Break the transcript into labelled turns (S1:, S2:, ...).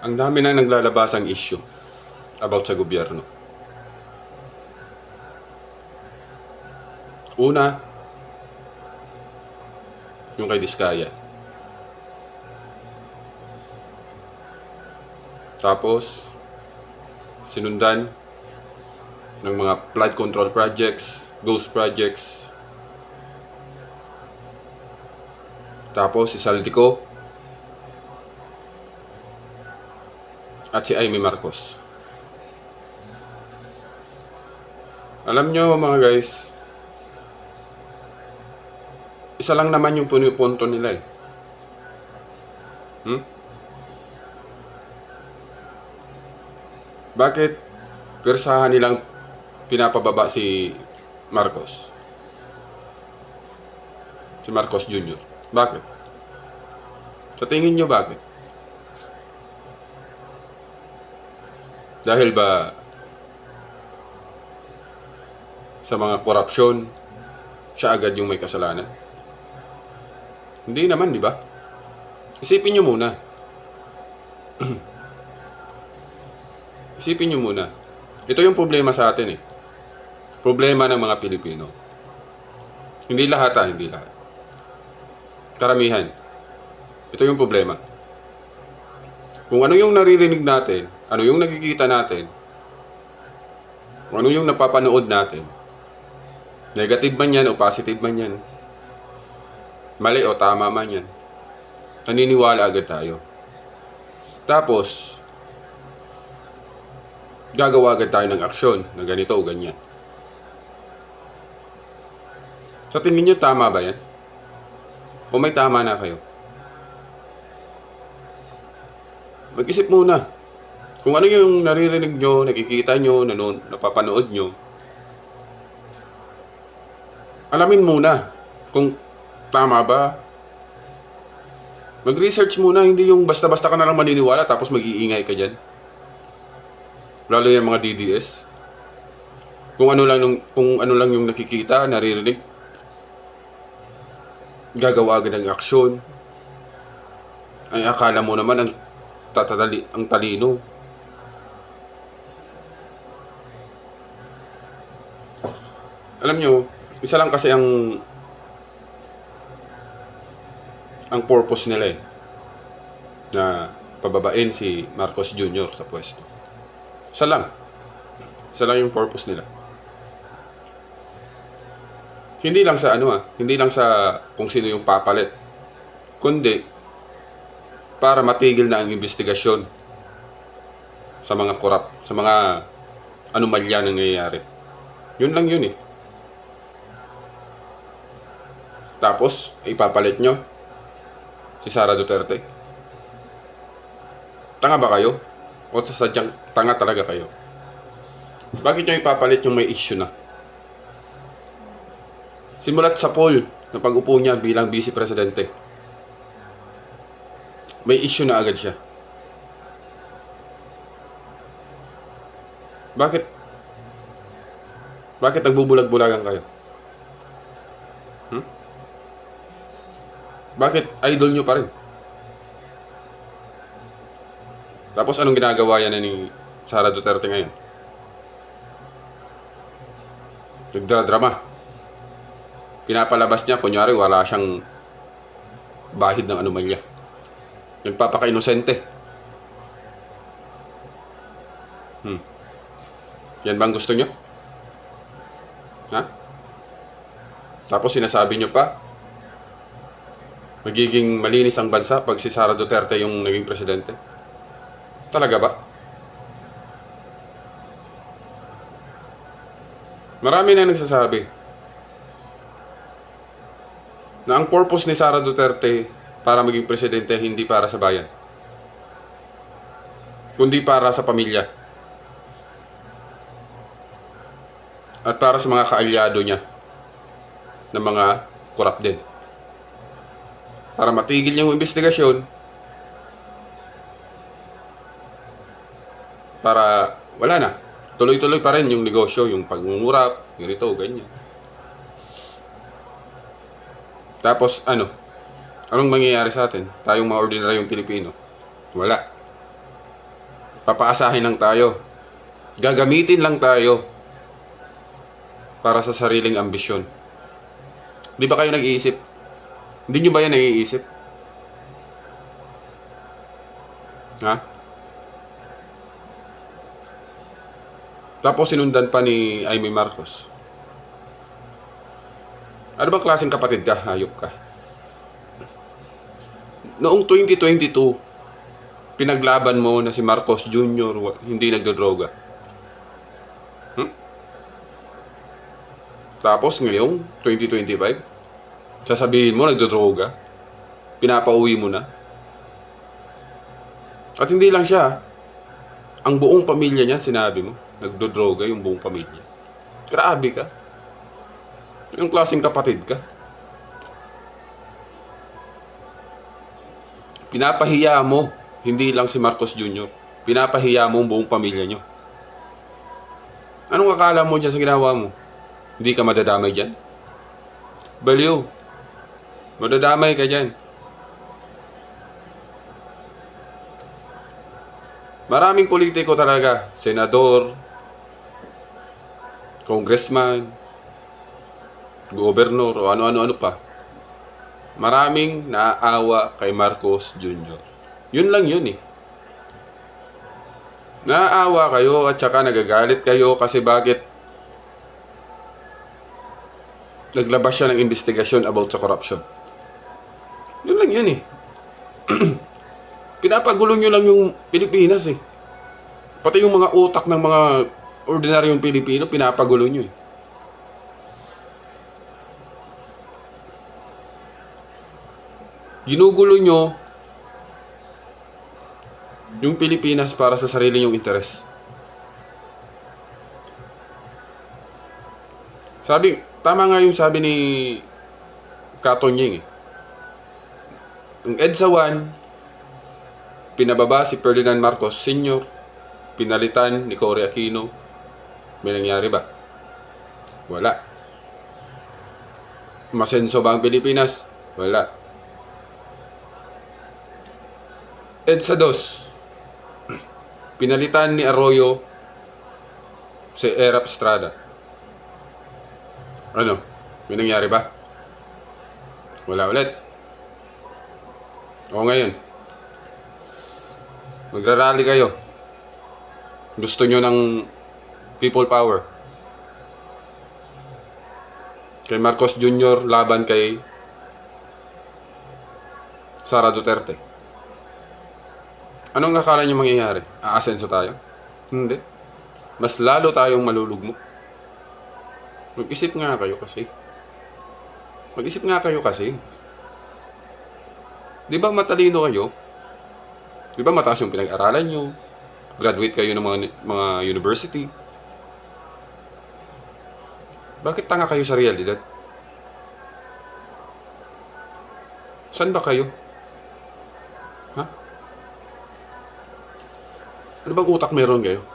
S1: Ang dami na naglalabasang issue about sa gobyerno. Una, yung kay Diskaya. Tapos, sinundan ng mga flood control projects, ghost projects. Tapos, si Saldico at si Amy Marcos. Alam nyo mga guys, isa lang naman yung punipunto nila eh. Hmm? Bakit persahan nilang pinapababa si Marcos? Si Marcos Jr. Bakit? Sa tingin nyo bakit? Dahil ba sa mga korupsyon, siya agad yung may kasalanan? Hindi naman, di ba? Isipin nyo muna. Isipin nyo muna. Ito yung problema sa atin eh. Problema ng mga Pilipino. Hindi lahat ah, hindi lahat. Karamihan. Ito yung problema. Kung ano yung naririnig natin, ano yung nakikita natin, ano yung napapanood natin, negative man yan o positive man yan, mali o tama man yan, naniniwala agad tayo. Tapos, gagawa agad tayo ng aksyon na ganito o ganyan. Sa tingin nyo, tama ba yan? O may tama na kayo? Mag-isip muna. Kung ano yung naririnig nyo, nakikita nyo, nanon, napapanood nyo, alamin muna kung tama ba. Mag-research muna, hindi yung basta-basta ka na lang maniniwala tapos mag-iingay ka dyan. Lalo yung mga DDS. Kung ano lang yung, kung ano lang yung nakikita, naririnig, gagawa agad ng aksyon. Ay akala mo naman ang tatali ang talino. Alam nyo, isa lang kasi ang ang purpose nila eh na pababain si Marcos Jr. sa pwesto. Isa lang. Isa lang yung purpose nila. Hindi lang sa ano ah, hindi lang sa kung sino yung papalit. Kundi para matigil na ang investigasyon sa mga korap, sa mga anomalya na nangyayari. Yun lang yun eh. Tapos, ipapalit nyo si Sara Duterte. Tanga ba kayo? O sasadyang tanga talaga kayo? Bakit nyo ipapalit yung may issue na? Simulat sa poll na pag-upo niya bilang vice presidente. May issue na agad siya. Bakit? Bakit nagbubulag-bulagan kayo? Bakit idol nyo pa rin? Tapos anong ginagawa yan ni Sara Duterte ngayon? Nagdradrama. Pinapalabas niya, kunyari wala siyang bahid ng anomalya. Nagpapaka-inosente. Hmm. Yan bang gusto nyo? Ha? Tapos sinasabi nyo pa, magiging malinis ang bansa pag si Sara Duterte yung naging presidente? Talaga ba? Marami na nagsasabi na ang purpose ni Sara Duterte para maging presidente hindi para sa bayan, kundi para sa pamilya at para sa mga kaalyado niya ng mga korap din. Para matigil yung investigasyon, para wala na. Tuloy-tuloy pa rin yung negosyo, yung pagmumurap, yung rito, ganyan. Tapos ano? Anong mangyayari sa atin? Tayong mga ordinaryong Pilipino? Wala. Papaasahin lang tayo. Gagamitin lang tayo para sa sariling ambisyon. Di ba kayo nag-iisip? Hindi nyo ba yan naiisip? Ha? Tapos sinundan pa ni Amy Marcos. Ano bang klaseng kapatid ka? Hayop ka. Noong 2022, pinaglaban mo na si Marcos Jr. hindi nagdodroga. Hmm? Tapos ngayong 2025, sasabihin mo nagdodroga. Pinapauwi mo na. At hindi lang siya. Ang buong pamilya niya, sinabi mo, nagdodroga yung buong pamilya. Grabe ka. Yung klaseng kapatid ka. Pinapahiya mo, hindi lang si Marcos Jr. Pinapahiya mo ang buong pamilya nyo. Anong akala mo dyan sa ginawa mo? Hindi ka madadamay dyan? Baliw. Madadamay ka dyan. Maraming politiko talaga. Senador, congressman, gobernador, o ano-ano-ano pa. Maraming naaawa kay Marcos Jr. Yun lang yun eh. Naaawa kayo at saka nagagalit kayo kasi bakit naglabas siya ng investigasyon about sa corruption. Yun lang yun eh. Pinapagulo nyo lang yung Pilipinas eh. Pati yung mga utak ng mga ordinaryong Pilipino, pinapagulo nyo eh. Ginugulo nyo yung Pilipinas para sa sarili nyong interes. Sabi, tama nga yung sabi ni Katonying eh. Ang EDSA 1, pinababa si Ferdinand Marcos Sr., pinalitan ni Cory Aquino. May nangyari ba? Wala. Masenso ba ang Pilipinas? Wala. EDSA 2, pinalitan ni Arroyo si Erap Estrada. Ano? May nangyari ba? Wala ulit. O ngayon, magrarally kayo. Gusto nyo ng people power. Kay Marcos Jr. laban kay Sara Duterte. Anong akala nyo mangyayari? Aasenso tayo? Hindi. Mas lalo tayong malulugmok. Mag-isip nga kayo kasi. Mag-isip nga kayo kasi. Di ba matalino kayo? Di ba mataas yung pinag-aralan nyo? Graduate kayo ng mga, mga university. Bakit tanga kayo sa realidad? Saan ba kayo? Ha? Ano bang utak meron kayo?